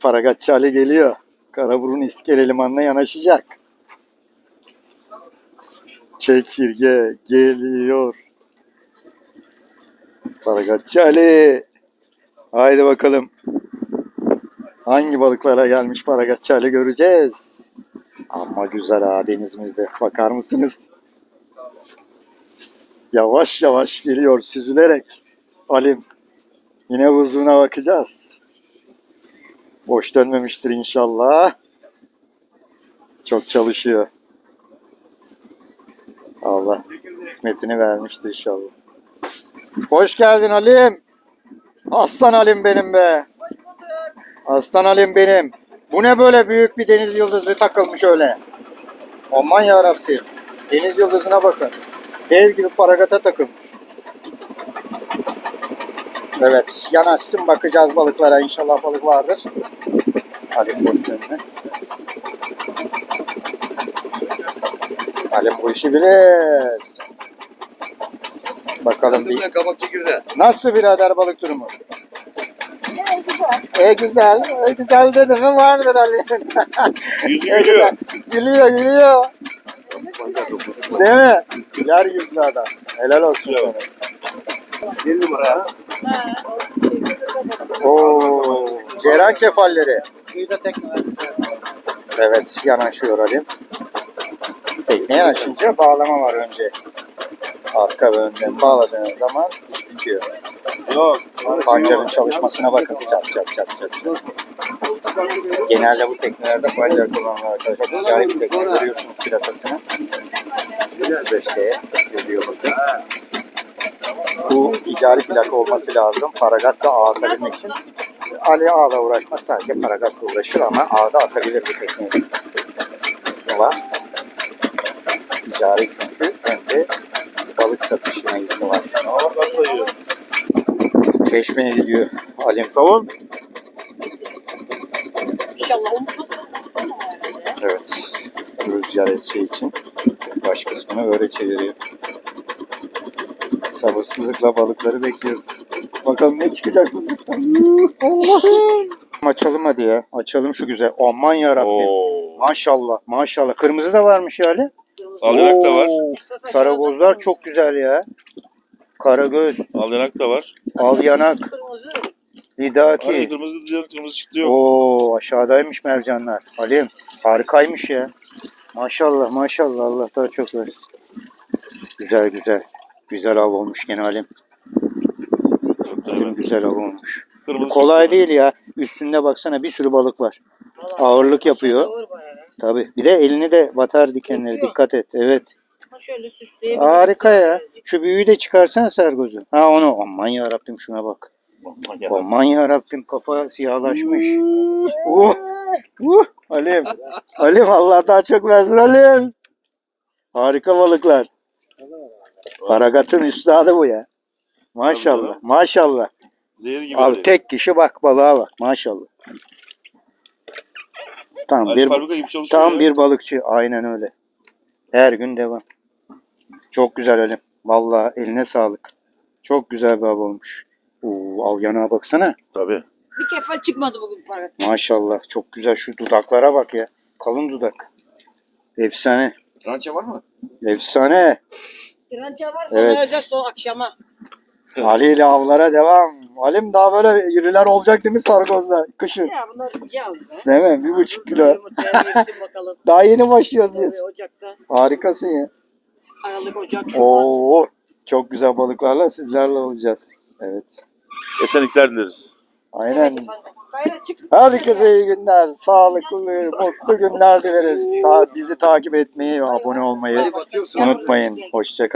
Paragatçı Ali geliyor. Karaburun İskele Limanı'na yanaşacak. Çekirge geliyor. Paragatçı Ali. Haydi bakalım. Hangi balıklara gelmiş Paragatçı Ali göreceğiz. Ama güzel ha denizimizde. Bakar mısınız? Yavaş yavaş geliyor süzülerek. Alim. Yine huzuruna bakacağız. Boş dönmemiştir inşallah. Çok çalışıyor. Allah kısmetini vermiştir inşallah. Hoş geldin Alim. Aslan Alim benim be. Aslan Alim benim. Bu ne böyle büyük bir deniz yıldızı takılmış öyle. Aman yarabbim. Deniz yıldızına bakın. Dev gibi paragata takılmış. Evet, yanaşsın bakacağız balıklara. İnşallah balık vardır. Halim boş dönmez. Halim bu işi bilir. Bakalım bir... kabak çekirdeği. Nasıl birader balık durumu? E güzel, e güzel dedi mi vardır Ali. Yüzü E, gülüyor. Gülüyor, gülüyor. Değil mi? Güler yüzlü adam. Helal olsun sana. Bir numara. Oo, Ceyran kefalleri. Evet, yanaşıyor Ali. Tekne yanaşınca bağlama var önce. Arka ve önden bağladığınız zaman iş bitiyor. Yok. Pancarın çalışmasına bakın. Çat çat çat çat. Genelde bu teknelerde pancar kullanılır arkadaşlar. Ticari bir tekne görüyorsunuz plakasını. Süreçte görüyor bakın. Bu ticari plaka olması lazım. Paragatla ağ atabilmek için. Ali ağla uğraşmaz. Sadece paragatla uğraşır ama ağda atabilir bu tekneyi. İzni var. Ticari çünkü hem de balık satışına izni var. Ama nasıl sayıyor? Çeşmeye gidiyor Alim. Kavun. İnşallah unutmasın. Evet. Rüzgar eseceği için baş kısmını öyle çeviriyor. Sabırsızlıkla balıkları bekliyoruz. Bakalım ne çıkacak buzluktan. Allah'ım. Açalım hadi ya. Açalım şu güzel. Aman yarabbim. Oo. Maşallah maşallah. Kırmızı da varmış yani. Alyanak da var. Oo, Saragozlar çok güzel ya. Karagöz, Alyanak da var. alyanak, Kırmızı. Hani lidaki. kırmızı diyor, kırmızı çıktı yok. Oo aşağıdaymış mercanlar. Halim harikaymış ya. Maşallah maşallah Allah daha çok versin. Güzel güzel. Güzel av olmuş gene Halim. Halim güzel av olmuş. Kırmızı Kolay değil ya. Üstünde baksana bir sürü balık var. Ağırlık yapıyor. Tabi. Bir de elini de batar dikenleri. Dikkat et. Evet. Ha şöyle. Harika ya. Şu büyüğü de çıkarsan Sergoz'u. Ha onu. Aman ya Rabbim şuna bak. Aman ya. Aman ya Rabbim kafa siyahlaşmış. Uh, uh, Halim. Halim Allah daha çok versin Halim. Harika balıklar. Paragatın üstadı bu ya. Maşallah. Maşallah. Zehir gibi. Abi tek kişi bak balığa bak. Maşallah. Tam Ali bir fabrika gibi çalışıyor. tam ya. bir balıkçı. Aynen öyle. Her gün devam. Çok güzel Halim. Vallahi eline sağlık. Çok güzel bir av olmuş. Oo, al yanağa baksana. Tabii. Bir kefal çıkmadı bugün para. Maşallah çok güzel şu dudaklara bak ya. Kalın dudak. Efsane. Rança var mı? Efsane. Dirençe varsa Evet. vereceğiz o akşama. Ali ile avlara devam. Halim daha böyle iriler olacak değil mi sargozda kışın? Ya bunlar ince aldı. be. Değil mi? Bir buçuk kilo. Bakalım. Daha yeni başlıyoruz Tabii. Ocakta. Harikasın ya. Aralık, Ocak, Şubat. Oo, çok güzel balıklarla sizlerle olacağız. Evet. Esenlikler dileriz. Aynen. Gayret çık. Herkese iyi günler, sağlıklı, mutlu günler dileriz. Ta- bizi takip etmeyi ve abone olmayı unutmayın. Hoşçakalın.